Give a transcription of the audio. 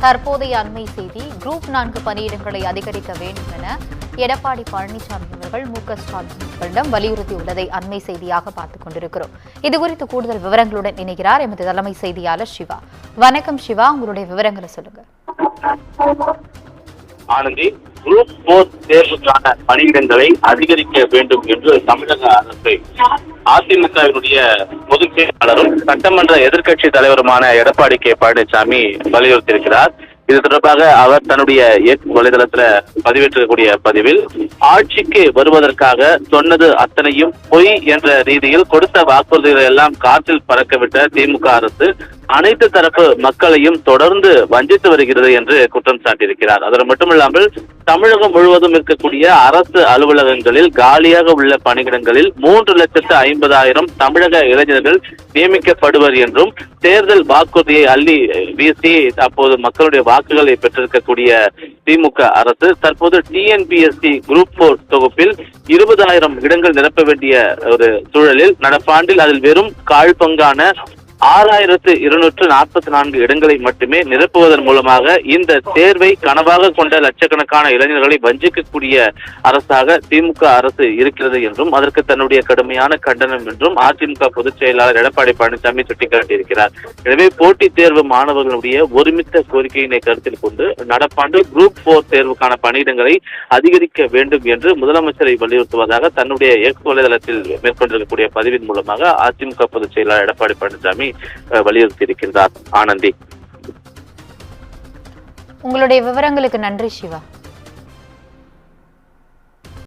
தற்போதைய அண்மை செய்தி குரூப் நான்கு பணியிடங்களை அதிகரிக்க வேண்டும் என எடப்பாடி பழனிசாமி அவர்கள் மு க ஸ்டாலினிடம் வலியுறுத்தியுள்ளதை அண்மை செய்தியாக பார்த்துக் கொண்டிருக்கிறோம். இதுகுறித்து கூடுதல் விவரங்களுடன் இணைகிறார் எமது தலைமை செய்தியாளர் சிவா. வணக்கம் சிவா உங்களுடைய விவரங்களை சொல்லுங்க. ஆனந்தி குரூப் போர் தேர்வுக்கான பணியிடங்களை அதிகரிக்க வேண்டும் என்று தமிழக அரசை அதிமுகவினுடைய பொதுச் செயலாளரும் சட்டமன்ற எதிர்க்கட்சி தலைவருமான எடப்பாடி கே பழனிசாமி வலியுறுத்தியிருக்கிறார். இது தொடர்பாக அவர் தன்னுடைய எக்ஸ் வலைதளத்துல பதிவேற்றக்கூடிய பதிவில் ஆட்சிக்கு வருவதற்காக சொன்னது அத்தனையும் பொய் என்ற ரீதியில் கொடுத்த வாக்குறுதிகளை எல்லாம் காற்றில் பறக்கவிட்ட திமுக அரசு அனைத்து தரப்பு மக்களையும் தொடர்ந்து வஞ்சித்து வருகிறது என்று குற்றம் சாட்டியிருக்கிறார். அது மட்டுமில்லாமல் தமிழகம் முழுவதும் இருக்கக்கூடிய அரசு அலுவலகங்களில் காலியாக உள்ள பணியிடங்களில் மூன்று லட்சத்து ஐம்பதாயிரம் தமிழக இளைஞர்கள் நியமிக்கப்படுவர் என்றும் தேர்தல் வாக்குறுதியை அள்ளி வீசி அப்போது மக்களுடைய வாக்குகளை பெற்றிருக்கக்கூடிய திமுக அரசு தற்போது டிஎன்பிஎஸ்சி குரூப் போர் தொகுப்பில் இருபதாயிரம் இடங்கள் நிரப்ப வேண்டிய ஒரு சூழலில் நடப்பாண்டில் அதில் வெறும் கால் பங்கான ஆறாயிரத்து இருநூற்று நாற்பத்தி நான்கு இடங்களை மட்டுமே நிரப்புவதன் மூலமாக இந்த தேர்வை கனவாக கொண்ட லட்சக்கணக்கான இளைஞர்களை வஞ்சிக்கக்கூடிய அரசாக திமுக அரசு இருக்கிறது என்றும் அதற்கு தன்னுடைய கடுமையான கண்டனம் என்றும் அதிமுக பொதுச் செயலாளர் எடப்பாடி பழனிசாமி சுட்டிக்காட்டியிருக்கிறார். எனவே போட்டித் தேர்வு மாணவர்களுடைய ஒருமித்த கோரிக்கையினை கருத்தில் கொண்டு நடப்பாண்டு குரூப் போர் தேர்வுக்கான பணியிடங்களை அதிகரிக்க வேண்டும் என்று முதலமைச்சரை வலியுறுத்துவதாக தன்னுடைய எக்ஸ் வலைதளத்தில் மேற்கொண்டிருக்கக்கூடிய பதிவின் மூலமாக அதிமுக பொதுச் செயலாளர் எடப்பாடி பழனிசாமி வலியுறுத்தியிருக்கின்றார். ஆனந்தி. உங்களுடைய விவரங்களுக்கு நன்றி சிவா.